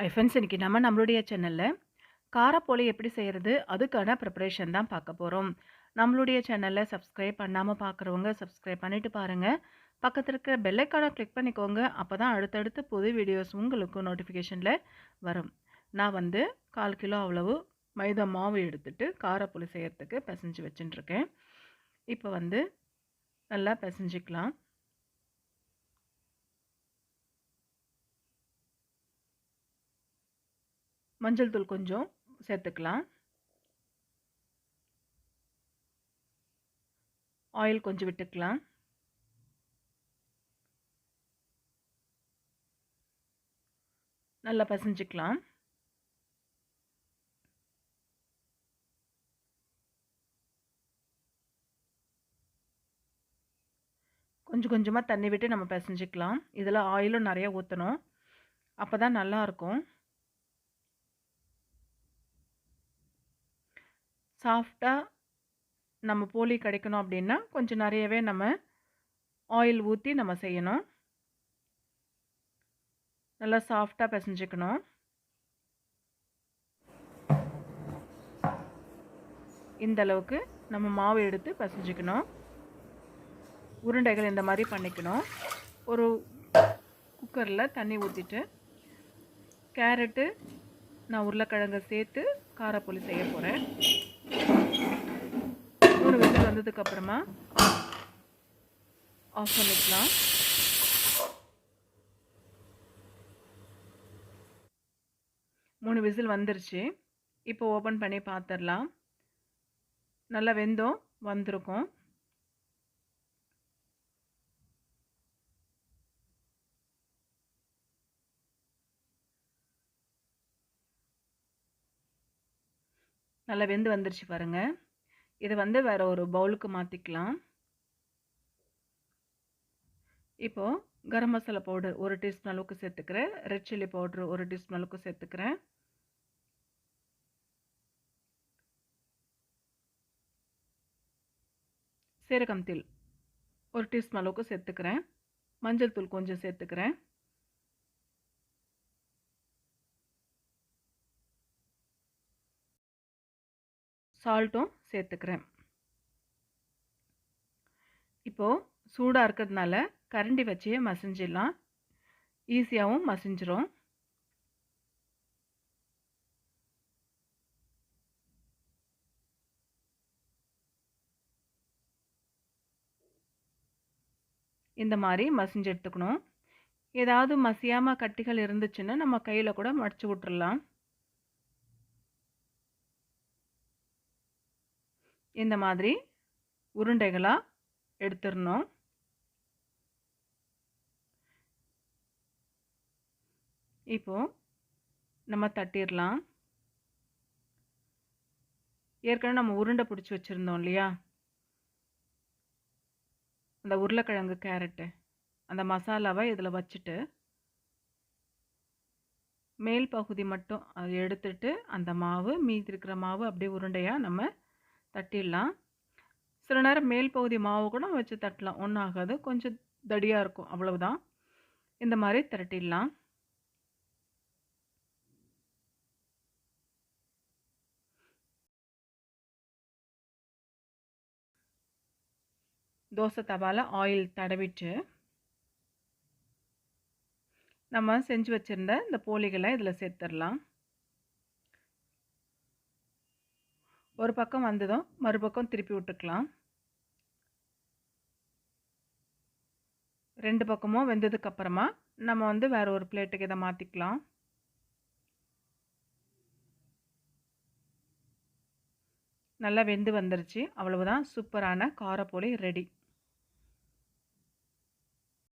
Hi friends இன்றைக்கி நம்ம நம்மளுடைய சேனலில் காரப்போலி எப்படி செய்கிறது அதுக்கான ப்ரிப்பரேஷன் தான் பார்க்க போகிறோம் நம்மளுடைய சேனலில் சப்ஸ்கிரைப் பண்ணாமல் பார்க்குறவங்க சப்ஸ்கிரைப் பண்ணிவிட்டு பாருங்கள் பக்கத்தில் இருக்கிற பெல்லைக்கானை கிளிக் பண்ணிக்கோங்க. அப்போ தான் அடுத்தடுத்து புது வீடியோஸ் உங்களுக்கு நோட்டிஃபிகேஷனில் வரும். நான் வந்து கால் கிலோ அவ்வளவு மைதா மாவு எடுத்துட்டு காரப்புளி செய்கிறதுக்கு பிசைஞ்சு வச்சுட்டுருக்கேன். இப்போ வந்து நல்லா பிசைஞ்சிக்கலாம். மஞ்சள் தூள் கொஞ்சம் சேர்த்துக்கலாம். ஆயில் கொஞ்சம் விட்டுக்கலாம். நல்லா பசைஞ்சிக்கலாம். கொஞ்சம் கொஞ்சமாக தண்ணி விட்டு நம்ம பிசைஞ்சிக்கலாம். இதில் ஆயிலும் நிறையா ஊற்றணும் அப்போ தான் நல்லாயிருக்கும் சாஃப்டாக நம்ம போலி கிடைக்கணும் அப்படின்னா கொஞ்சம் நிறையவே நம்ம ஆயில் ஊற்றி நம்ம செய்யணும். நல்லா சாஃப்டாக பிசைஞ்சிக்கணும். இந்த அளவுக்கு நம்ம மாவு எடுத்து பிசைஞ்சிக்கணும். உருண்டைகள் இந்த மாதிரி பண்ணிக்கணும். ஒரு குக்கரில் தண்ணி ஊற்றிட்டு கேரட்டு நான் உருளைக்கிழங்கு சேர்த்து காரப்பொலி செய்ய போகிறேன் மூணு விசில் வந்ததுக்கப்புறமா ஆஃப் பண்ணிக்கலாம். மூணு விசில் வந்துருச்சு. இப்போ ஓப்பன் பண்ணி பார்த்துடலாம். நல்லா வெந்தோம் வந்திருக்கும். நல்லா வெந்து வந்துருச்சு பாருங்கள் இதை வந்து வேறு ஒரு பவுலுக்கு மாற்றிக்கலாம் இப்போது கரம் மசாலா பவுடர் ஒரு டீஸ்பூன் அளவுக்கு சேர்த்துக்கிறேன். ரெட் சில்லி பவுட்ரு ஒரு டீஸ்பூன் அளவுக்கு சேர்த்துக்கிறேன். சீரகம் தூள் ஒரு டீஸ்பூன் அளவுக்கு சேர்த்துக்கிறேன். மஞ்சள் தூள் கொஞ்சம் சேர்த்துக்கிறேன். சால்ட்டும் சேர்த்துக்கிறேன். இப்போது சூடாக இருக்கிறதுனால கரண்டி வச்சே மசிஞ்சிடலாம். ஈஸியாகவும் மசிஞ்சிரும். இந்த மாதிரி மசிஞ்சு எடுத்துக்கணும் ஏதாவது மசியாமல் கட்டிகள் இருந்துச்சுன்னா நம்ம கையில் கூட மடிச்சு விட்டுறலாம். இந்த மாதிரி உருண்டைகளாக எடுத்துடணும். இப்போது நம்ம தட்டிடலாம். ஏற்கனவே நம்ம உருண்டை பிடிச்சி வச்சுருந்தோம் இல்லையா? அந்த உருளைக்கிழங்கு கேரட்டு அந்த மசாலாவை இதில் வச்சுட்டு மேல் பகுதி மட்டும் அதை எடுத்துட்டு அந்த மாவு மீதி இருக்கிற மாவு அப்படியே உருண்டையாக நம்ம தட்டிடலாம். சில நேரம் மேல் பகுதி மாவு கூட வச்சு தட்டலாம். ஒன்றும் ஆகாது கொஞ்சம் தடியாக இருக்கும். அவ்வளவுதான். இந்த மாதிரி திரட்டிடலாம். தோசை தவால ஆயில் தடவிட்டு நம்ம செஞ்சு வச்சுருந்த இந்த போலிகளை இதில் சேர்த்துடலாம். ஒரு பக்கம் வந்ததும் மறுபக்கம் திருப்பி விட்டுக்கலாம். ரெண்டு பக்கமும் வெந்ததுக்கப்புறமா நம்ம வந்து வேறு ஒரு பிளேட்டுக்கு இதை மாற்றிக்கலாம் நல்லா வெந்து வந்துருச்சு. அவ்வளவுதான். சூப்பரான காரப்போலி ரெடி.